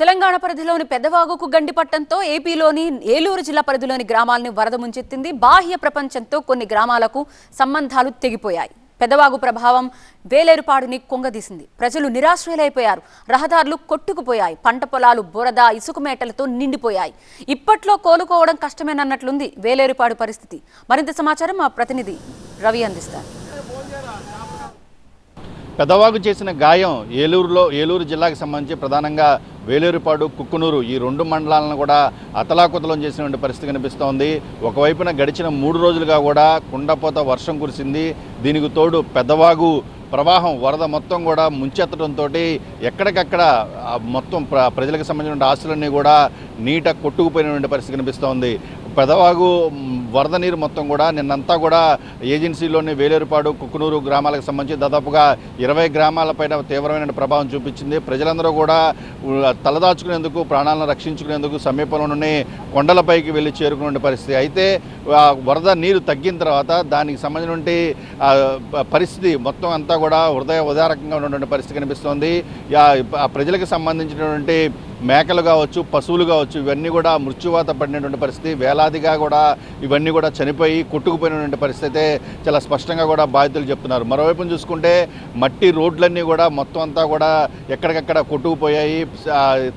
తెలంగాణ పరిధిలోని పెద్దవాగుకు గండిపట్టంతో ఏపీలోని ఏలూరు జిల్లా పరిధిలోని గ్రామాలను వరద ముంచెత్తింది. బాహ్య ప్రపంచంతో కొన్ని గ్రామాలకు సంబంధాలు తెగిపోయాయి. పెద్దవాగు ప్రభావం వేలేరుపాడుని కొంగదీసింది. ప్రజలు నిరాశ్రయులైపోయారు. రహదారులు కొట్టుకుపోయాయి. పంట పొలాలు బురద ఇసుక మేటలతో నిండిపోయాయి. ఇప్పట్లో కోలుకోవడం కష్టమేనన్నట్లుంది వేలేరుపాడు పరిస్థితి. మరింత సమాచారం మా ప్రతినిధి రవి అందిస్తారు. పెదవాగు చేసిన గాయం ఏలూరులో ఏలూరు జిల్లాకు సంబంధించి ప్రధానంగా వేలేరుపాడు కుక్కునూరు ఈ రెండు మండలాలను కూడా అతలాకుతలం చేసినటువంటి పరిస్థితి కనిపిస్తోంది. ఒకవైపున గడిచిన మూడు రోజులుగా కూడా కుండపోత వర్షం కురిసింది. దీనికి తోడు పెద్దవాగు ప్రవాహం వరద మొత్తం కూడా ముంచెత్తడంతో ఎక్కడికక్కడ మొత్తం ప్ర ప్రజలకు సంబంధించిన ఆస్తులన్నీ కూడా నీట కొట్టుకుపోయినటువంటి పరిస్థితి కనిపిస్తోంది. పెదవాగు వరద నీరు మొత్తం కూడా నిన్నంతా కూడా ఏజెన్సీలోని వేలేరుపాడు కుక్కునూరు గ్రామాలకు సంబంధించి దాదాపుగా ఇరవై గ్రామాలపైన తీవ్రమైన ప్రభావం చూపించింది. ప్రజలందరూ కూడా తలదాచుకునేందుకు ప్రాణాలను రక్షించుకునేందుకు సమీపంలోనే కొండలపైకి వెళ్ళి చేరుకునే పరిస్థితి. అయితే ఆ వరద నీరు తగ్గిన తర్వాత దానికి సంబంధించినటువంటి పరిస్థితి మొత్తం అంతా కూడా హృదయ ఉదారకంగా ఉన్నటువంటి పరిస్థితి కనిపిస్తోంది. ఆ ప్రజలకు సంబంధించినటువంటి మేకలు కావచ్చు పశువులు కావచ్చు ఇవన్నీ కూడా మృత్యువాత పడినటువంటి పరిస్థితి. వేలాదిగా కూడా ఇవన్నీ కూడా చనిపోయి కొట్టుకుపోయినటువంటి పరిస్థితి చాలా స్పష్టంగా కూడా బాధితులు చెప్తున్నారు. మరోవైపు చూసుకుంటే మట్టి రోడ్లన్నీ కూడా మొత్తం అంతా కూడా ఎక్కడికక్కడ కొట్టుకుపోయాయి.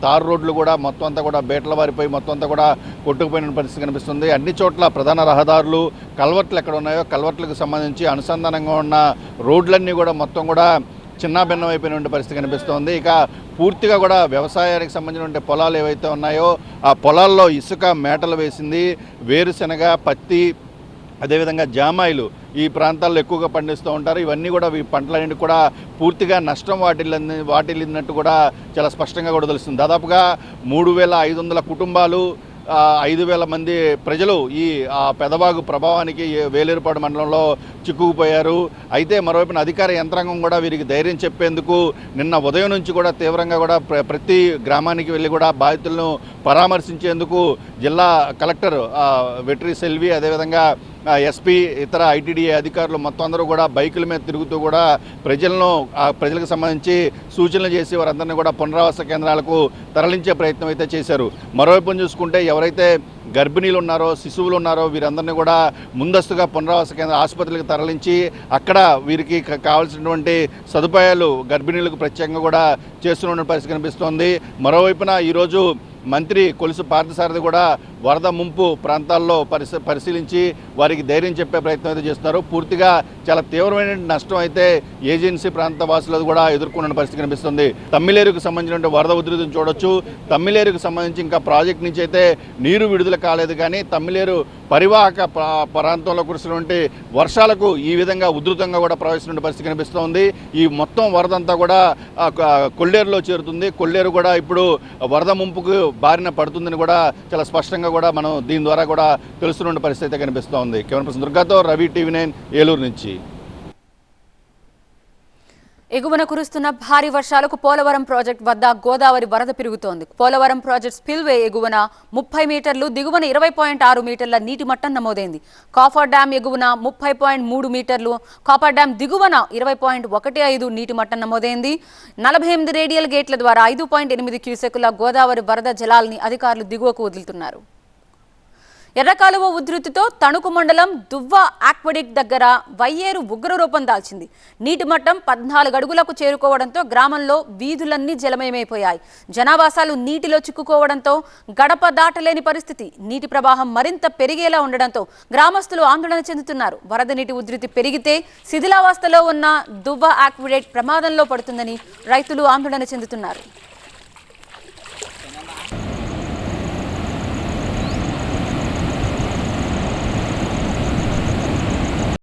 తారు రోడ్లు కూడా మొత్తం అంతా కూడా బేటల వారిపోయి మొత్తం అంతా కూడా కొట్టుకుపోయిన పరిస్థితి కనిపిస్తుంది. అన్ని చోట్ల ప్రధాన రహదారులు కల్వర్ట్లు ఎక్కడ ఉన్నాయో కల్వర్ట్లకు సంబంధించి అనుసంధానంగా ఉన్న రోడ్లన్నీ కూడా మొత్తం కూడా చిన్న భిన్నం పరిస్థితి కనిపిస్తోంది. ఇక పూర్తిగా కూడా వ్యవసాయానికి సంబంధించిన పొలాలు ఏవైతే ఉన్నాయో ఆ పొలాల్లో ఇసుక మేటలు వేసింది. వేరుశనగ పత్తి అదేవిధంగా జామాయిలు ఈ ప్రాంతాల్లో ఎక్కువగా పండిస్తూ ఉంటారు. ఇవన్నీ కూడా ఈ పంటలన్నింటి కూడా పూర్తిగా నష్టం వాటిల్లింది వాటిల్లినట్టు కూడా చాలా స్పష్టంగా కూడా తెలుస్తుంది. దాదాపుగా మూడు వేల ఐదు వందల కుటుంబాలు ఐదు వేల మంది ప్రజలు ఈ పెదవాగు ప్రభావానికి వేలేరుపాడు మండలంలో చిక్కుకుపోయారు. అయితే మరోవైపున అధికార యంత్రాంగం కూడా వీరికి ధైర్యం చెప్పేందుకు నిన్న ఉదయం నుంచి కూడా తీవ్రంగా కూడా ప్ర- ప్రతి గ్రామానికి వెళ్ళి కూడా బాధితులను పరామర్శించేందుకు జిల్లా కలెక్టర్ వెట్రి సెల్వి అదేవిధంగా ఎస్పీ ఇతర ఐటీడీఏ అధికారులు మొత్తం అందరూ కూడా బైకుల మీద తిరుగుతూ కూడా ప్రజలను ఆ ప్రజలకు సంబంధించి సూచనలు చేసి వారందరినీ కూడా పునరావాస కేంద్రాలకు తరలించే ప్రయత్నం అయితే చేశారు. మరోవైపు చూసుకుంటే ఎవరైతే గర్భిణీలు ఉన్నారో శిశువులు ఉన్నారో వీరందరినీ కూడా ముందస్తుగా పునరావాస కేంద్ర ఆసుపత్రులకు తరలించి అక్కడ వీరికి కావాల్సినటువంటి సదుపాయాలు గర్భిణీలకు ప్రత్యేకంగా కూడా చేస్తున్న పరిస్థితి కనిపిస్తోంది. మరోవైపున ఈరోజు మంత్రి కొలుసు పార్థసారథి కూడా వరద ముంపు ప్రాంతాల్లో పరిశీ పరిశీలించి వారికి ధైర్యం చెప్పే ప్రయత్నం అయితే చేస్తున్నారు. పూర్తిగా చాలా తీవ్రమైన నష్టం అయితే ఏజెన్సీ ప్రాంత వాసులు కూడా ఎదుర్కొన్న పరిస్థితి కనిపిస్తుంది. తమ్మిలేరుకు సంబంధించిన వరద ఉధృతిని చూడొచ్చు. తమ్మిలేరుకు సంబంధించి ఇంకా ప్రాజెక్ట్ నుంచి అయితే నీరు విడుదల కాలేదు కానీ తమ్మిలేరు పరివాహక ప్రా- ప్రాంతంలో కురిసినటువంటి వర్షాలకు ఈ విధంగా ఉధృతంగా కూడా ప్రవేశించిన పరిస్థితి కనిపిస్తోంది. ఈ మొత్తం వరదంతా కూడా కొల్లేరులో చేరుతుంది. కొల్లేరు కూడా ఇప్పుడు వరద ముంపుకు బారిన పడుతుందని కూడా చాలా స్పష్టంగా కూడా మనం దీని ద్వారా కూడా తెలుస్తున్న పరిస్థితి అయితే కనిపిస్తోంది. కెమెరా పర్సన్ దుర్గాతో రవి టీవీ నైన్ ఏలూరు నుంచి. ఎగువన కురుస్తున్న భారీ వర్షాలకు పోలవరం ప్రాజెక్ట్ వద్ద గోదావరి వరద పెరుగుతోంది. పోలవరం ప్రాజెక్ట్ స్పిల్వే ఎగువన ముప్పై మీటర్లు దిగువన ఇరవై పాయింట్ ఆరు మీటర్ల నీటి మట్టం నమోదైంది. కాఫర్ డ్యాం ఎగువన ముప్పై పాయింట్ మూడు మీటర్లు కాఫర్ డ్యాం దిగువన ఇరవై పాయింట్ ఒకటి ఐదు నీటి మట్టం నమోదైంది. నలభై ఎనిమిది రేడియల్ గేట్ల ద్వారా ఐదు పాయింట్ ఎనిమిది క్యూసెక్కుల గోదావరి వరద జలాల్ని అధికారులు దిగువకు వదులుతున్నారు. ఎర్రకాలువ ఉధృతితో తణుకు మండలం దువ్వ ఆక్వడిక్ దగ్గర వయ్యేరు ఉగ్ర రూపం దాల్చింది. నీటి మట్టం పద్నాలుగు అడుగులకు చేరుకోవడంతో గ్రామంలో వీధులన్నీ జలమయమైపోయాయి. జనావాసాలు నీటిలో చిక్కుకోవడంతో గడప దాటలేని పరిస్థితి. నీటి ప్రవాహం మరింత పెరిగేలా ఉండడంతో గ్రామస్తులు ఆందోళన చెందుతున్నారు. వరద నీటి ఉధృతి పెరిగితే శిథిలావస్థలో ఉన్న దువ్వ ఆక్విడేట్ ప్రమాదంలో పడుతుందని రైతులు ఆందోళన చెందుతున్నారు.